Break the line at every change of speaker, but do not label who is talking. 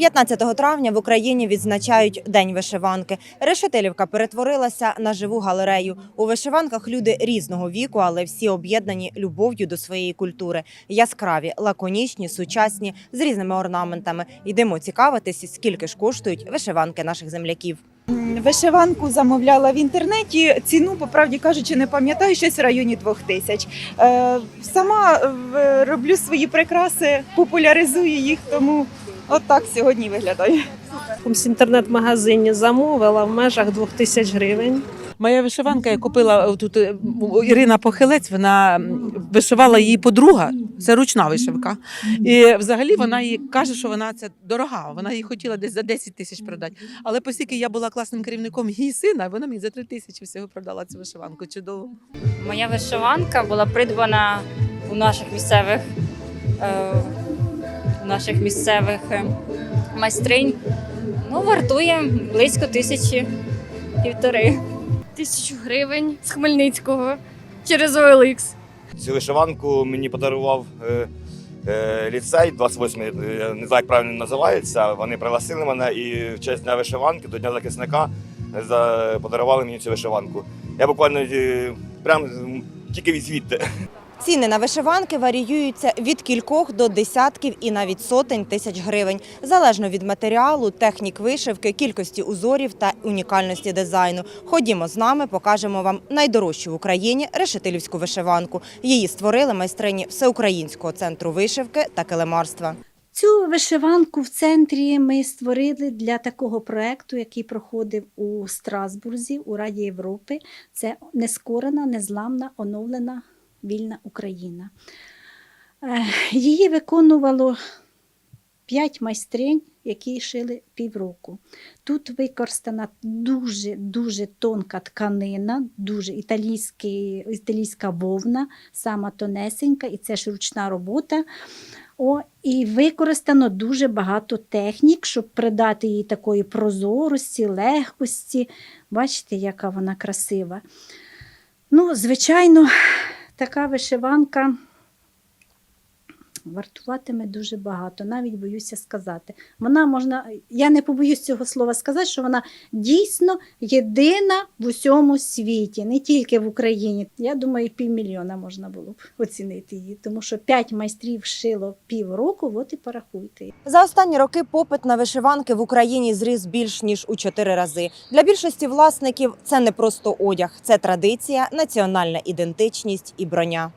15 травня в Україні відзначають День вишиванки. Решетилівка перетворилася на живу галерею. У вишиванках люди різного віку, але всі об'єднані любов'ю до своєї культури. Яскраві, лаконічні, сучасні, з різними орнаментами. Йдемо цікавитись, скільки ж коштують вишиванки наших земляків.
Вишиванку замовляла в інтернеті. Ціну, по правді кажучи, не пам'ятаю, щось в районі двох тисяч. Е, Сама е, роблю свої прикраси, популяризую їх, тому от так сьогодні виглядає.
В якомусь інтернет-магазині замовила в межах 2000 гривень.
Моя вишиванка я купила тут е, Ірина Похилець. Вона вишивала її подруга. Це ручна вишивка. І взагалі вона їй каже, що вона це дорога. Вона її хотіла десь за 10 тисяч продати. Але оскільки я була класним керівником її сина, вона мені за 3 тисячі всього продала цю вишиванку. Чудово.
Моя вишиванка була придбана у наших місцевих, е, наших місцевих е, майстринь. Ну, вартує близько тисячі півтори.
тисячу гривень з Хмельницького через OLX.
Цю вишиванку мені подарував е, е, ліцей 28, я не знаю, як правильно називається. Вони пригласили мене і в честь дня вишиванки до Дня захисника за, подарували мені цю вишиванку. Я буквально е, прям тільки від звідти.
Ціни на вишиванки варіюються від кількох до десятків і навіть сотень тисяч гривень, залежно від матеріалу, технік вишивки, кількості узорів та унікальності дизайну. Ходімо з нами, покажемо вам найдорожчу в Україні решетилівську вишиванку. Її створили майстрині Всеукраїнського центру вишивки та килимарства.
Цю вишиванку в центрі ми створили для такого проекту, який проходив у Страсбурзі у Раді Європи. Це нескорена, незламна, оновлена вільна Україна. Е, Її виконувало п'ять майстринь, які шили півроку. Тут використана дуже дуже тонка тканина, дуже італійська вовна, сама тонесенька, і це ж ручна робота. О, і використано дуже багато технік, щоб придати їй такої прозорості, легкості. Бачите, яка вона красива. Ну, звичайно, така вишиванка вартуватиме дуже багато, навіть боюся сказати. Вона можна, я не побоюсь цього слова сказати, що вона дійсно єдина в усьому світі, не тільки в Україні. Я думаю, півмільйона можна було б оцінити її, тому що п'ять майстрів шило півроку, от і порахуйте.
За останні роки попит на вишиванки в Україні зріс більш ніж у чотири рази. Для більшості власників це не просто одяг, це традиція, національна ідентичність і броня.